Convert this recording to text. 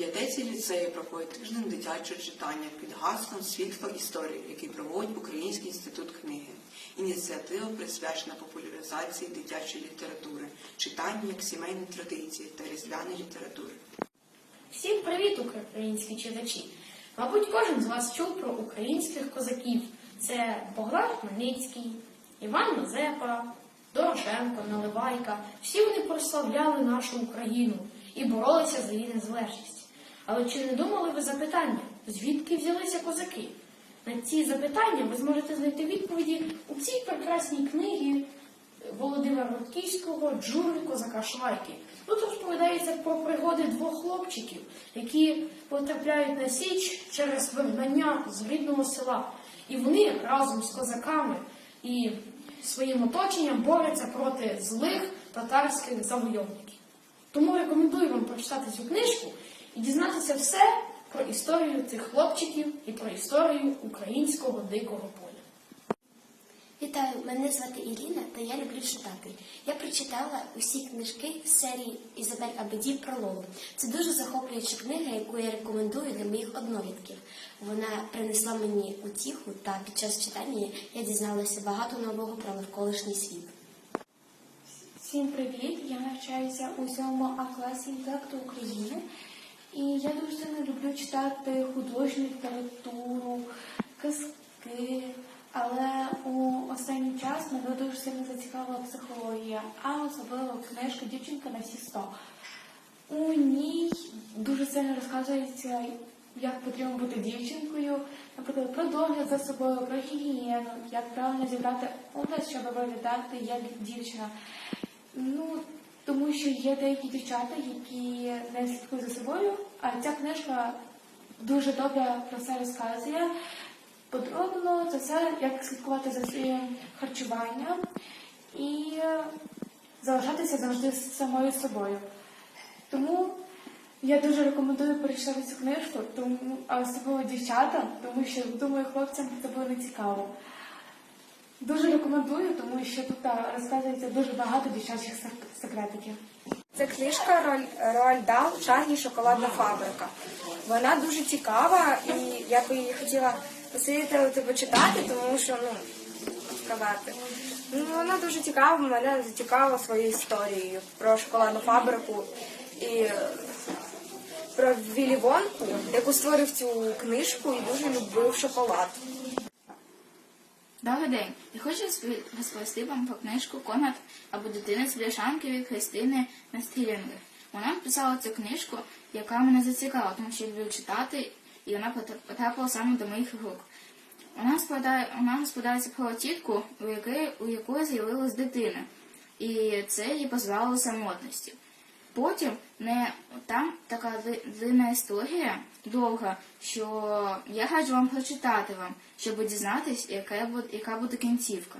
медіатеці ліцею проходить тиждень дитячого читання під гаслом Світло історії, який проводить Український інститут книги. Ініціатива присвячена популяризації дитячої літератури, читанню як сімейної традиції та різдвяної літератури. Всім привіт, українські читачі! Мабуть, кожен з вас чув про українських козаків. Це Богдан Хмельницький, Іван Мазепа, Дорошенко, Наливайка. Всі вони прославляли нашу Україну і боролися за її незалежність. Але чи не думали ви запитання, звідки взялися козаки? На ці запитання ви зможете знайти відповіді у цій прекрасній книгі Володимира Рудківського Джури козака Швайки. Тут розповідається про пригоди двох хлопчиків, які потрапляють на січ через вигнання з рідного села. І вони разом з козаками і своїм оточенням борються проти злих татарських завойовників. Тому рекомендую вам прочитати цю книжку і дізнатися все про історію цих хлопчиків і про історію українського дикого поля. Вітаю, мене звати Ірина, та я люблю читати. Я прочитала усі книжки з серії Ізабель Абеді про Лолу. Це дуже захоплююча книга, яку я рекомендую для моїх однолітків. Вона принесла мені утіху, та під час читання я дізналася багато нового про навколишній світ. Всім привіт! Я навчаюся у 7 А класі інтелекту України. І я дуже сильно люблю читати художню літературу, казки. Але у останній час мене дуже сильно зацікавила психологія, а особливо книжка Дівчинка на всі сто. У ній дуже сильно розказується, як потрібно бути дівчинкою, наприклад, про догляд за собою, про гігієну, як правильно зібрати образ, щоб виглядати як дівчина. Ну, тому що є деякі дівчата, які не слідкують за собою, а ця книжка дуже добре про це розказує. Подробно це все, як слідкувати за своїм харчуванням і залишатися завжди самою собою. Тому я дуже рекомендую перечитати цю книжку, тому, особливо дівчатам, тому що думаю, хлопцям це буде не цікаво. Дуже рекомендую, тому що тут розказується дуже багато дівчачих сек- секретиків. Це книжка Роль- Роальд Дал Шагі шоколадна фабрика. Вона дуже цікава, і я би її хотіла посилити почитати, тому що ну сказати. Ну вона дуже цікава, мене зацікавила своєю історією про шоколадну фабрику і е, про Вілі Вонку, яку створив цю книжку і дуже любив шоколад. Добрий день. Я хочу розповісти вам про книжку Конрад або дитина з бляшанки від Христини Настілінги. Вона написала цю книжку, яка мене зацікавила, тому що я люблю читати, і вона потрапила саме до моїх рук. Вона розповідає, вона розповідається про тітку, у якої, у якої з'явилась дитина, і це їй позбавило самотності. Потім не там така длинна історія довга, що я раджу вам прочитати вам, щоб дізнатись, яка буде, яка буде кінцівка.